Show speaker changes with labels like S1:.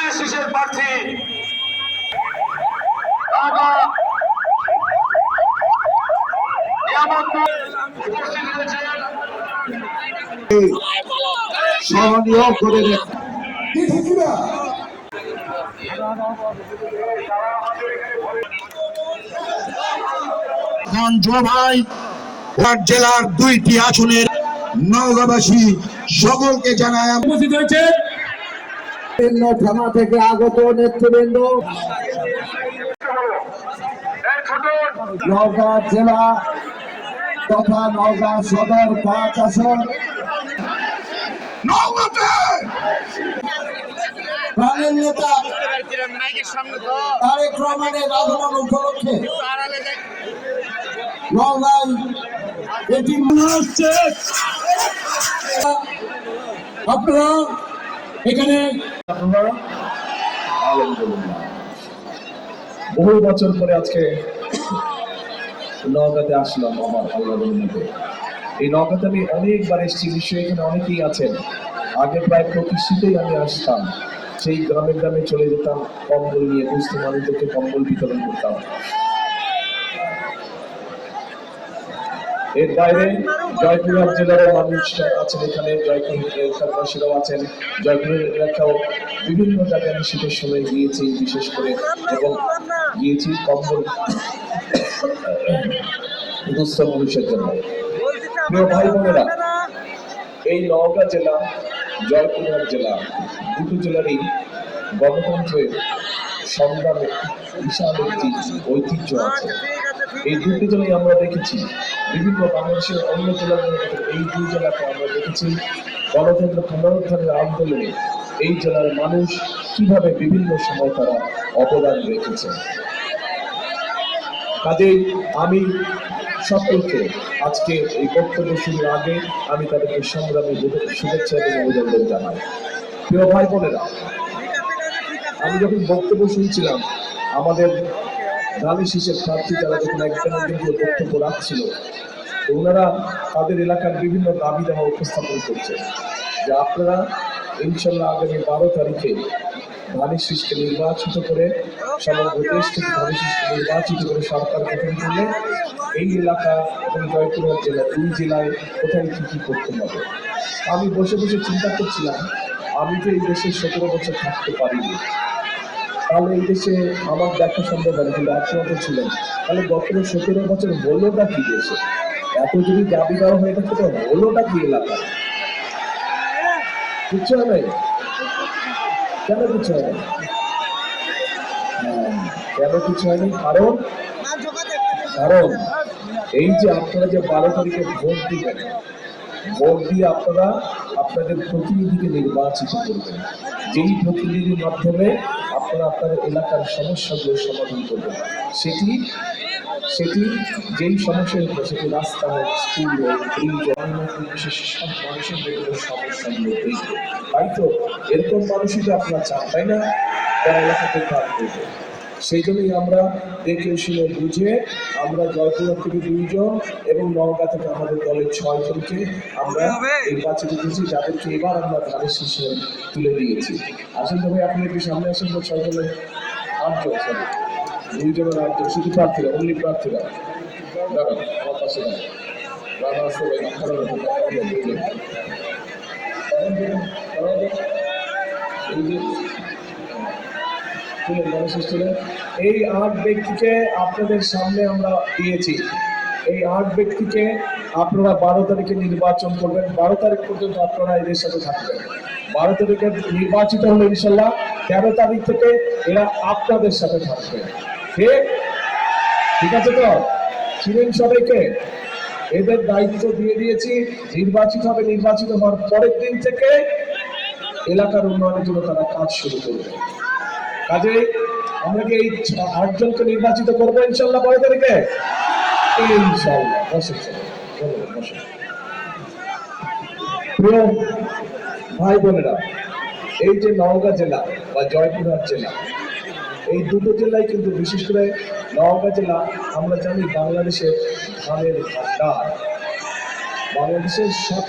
S1: ধানের শীষের প্রার্থী
S2: স্মরণীয় করে জোভাই জেলার দুইটি আসনের নওগাঁবাসী সকলকে জানায়
S3: উপস্থিত হয়েছে
S2: বিভিন্ন থানা থেকে আগত নেতৃবৃন্দ। নওগাঁ জেলা তথা নওগাঁ সদর পাঁচ আসন। প্রাণের নেতা তারেক রহমানের আগমন উপলক্ষে নওগাঁয় এটি মনে হচ্ছে।
S3: আপনারা এখানে
S4: বহু বছর পরে আজকে নওগাঁতে আসলাম আমার আল্লাহর মধ্যে এই নওগাঁতে আমি অনেকবার এসেছি নিশ্চয়ই এখানে অনেকেই আছেন। আগে প্রায় প্রতি আমি আসতাম। সেই গ্রামে গ্রামে চলে যেতাম, কম্বল নিয়ে দুস্থ মানুষদেরকে কম্বল বিতরণ করতাম। এর বাইরে জয়পুরহাট জেলার মানুষ আছেন এখানে জয়পুর এলাকাবাসীরাও আছেন। জয়পুরের এলাকাও বিভিন্ন জায়গায় আমি শীতের সময় গিয়েছি বিশেষ করে এবং গিয়েছি কম্বল দুস্থ মানুষের জন্য। প্রিয় ভাই বোনেরা এই নওগাঁ জেলা জয়পুরহাট জেলা দুটো জেলারই গণতন্ত্রের সংগ্রামে বিশাল একটি ঐতিহ্য আছে। এই দুটি জেলায় আমরা দেখেছি বিভিন্ন বাংলাদেশের অন্য মধ্যে এই দুই জেলাকে আমরা দেখেছি। গণতন্ত্র পুনরুদ্ধারের আন্দোলনে এই জেলার মানুষ কীভাবে বিভিন্ন সময় তারা অবদান রেখেছে। কাজেই আমি সকলকে আজকে এই বক্তব্য শুরুর আগে আমি তাদেরকে সংগ্রামী শুভেচ্ছা এবং অভিনন্দন জানাই। প্রিয় ভাই বোনেরা, আমি যখন বক্তব্য শুনছিলাম, আমাদের ধানের শীষের প্রার্থী যারা যখন একজন একজন করে বক্তব্য রাখছিল, ওনারা তাদের এলাকার বিভিন্ন দাবি দেওয়া উপস্থাপন করছে। যে আপনারা ইনশাল্লাহ আগামী বারো তারিখে ধানের শীষকে নির্বাচিত করে, সমগ্র দেশ থেকে ধানের শীষকে নির্বাচিত করে সরকার গঠন করলে এই এলাকা এবং জয়পুরহাট জেলা দুই জেলায় কোথায় কি কি করতে হবে? আমি বসে বসে চিন্তা করছিলাম, আমি তো এই দেশে সতেরো বছর থাকতে পারিনি। তাহলে এই দেশে আমার দেখা সম্ভব হয় কিন্তু কিন্তু একমাত্র ছিলেন। তাহলে গত সতেরো বছর হলোটা কি দেশে? এত যদি দাবি দেওয়া হয়ে থাকে তো হলোটা কি এলাকা? কিচ্ছু হবে কেন কিছু হবে হ্যাঁ, কেন কিছু হয়নি কারণ কারণ এই যে আপনারা যে বারো তারিখে ভোট দিবেন ভোট দিয়ে আপনারা আপনাদের প্রতিনিধিকে নির্বাচিত করবেন। যেই প্রতিনিধির মাধ্যমে আপনারা আপনার এলাকার সমস্যাগুলো সমাধান করবেন, সেটি সেটি যেই সমস্যা হতো সেটি রাস্তা হোক স্কুল হোক ব্রিজ হোক বিশেষ সব মানুষের বিভিন্ন সমস্যাগুলো দেখবে তাই তো, এরকম মানুষই তো আপনারা চান, তাই না? তারা এলাকাতে কাজ করবে। সেই জন্যই আমরা দেখে শুনে বুঝে আমরা জয়পুরহাট থেকে দুইজন এবং নওগাঁ থেকে আমাদের দলের ছয় জনকে আমরা নির্বাচিত করেছি, যাদেরকে এবার আমরা ধানের শীর্ষে তুলে দিয়েছি। আসেন তবে আপনি একটু সামনে আসেন তো ছয় জনের আটজন সরি দুইজনের আটজন, শুধু প্রার্থীরা, অনলি প্রার্থীরা। দাঁড়ান, আমার পাশে। এই এই আট ব্যক্তিকে আপনাদের সামনে আমরা দিয়েছি। এই আট ব্যক্তিকে আপনারা বারো তারিখে নির্বাচন করবেন। বারো তারিখ পর্যন্ত আপনারা এদের সাথে থাকবেন। বারো তারিখে নির্বাচিত হলে ইনশাল্লাহ তেরো তারিখ থেকে এরা আপনাদের সাথে থাকবে। ঠিক ঠিক আছে তো? ছিলেন সবাইকে? এদের দায়িত্ব দিয়ে দিয়েছি। নির্বাচিত হবে, নির্বাচিত হওয়ার পরের দিন থেকে এলাকার উন্নয়নের জন্য তারা কাজ শুরু করবে। কাজে আমরা কি এই আটজনকে নির্বাচিত করব ইনশাল্লাহ পরে তারিখে। ভাই বোনেরা, এই যে নওগাঁ জেলা বা জয়পুরহাট জেলা, এই দুটো জেলায় কিন্তু বিশেষ করে নওগাঁ জেলা, আমরা জানি বাংলাদেশের ধানের ভান্ডার বাংলাদেশের সব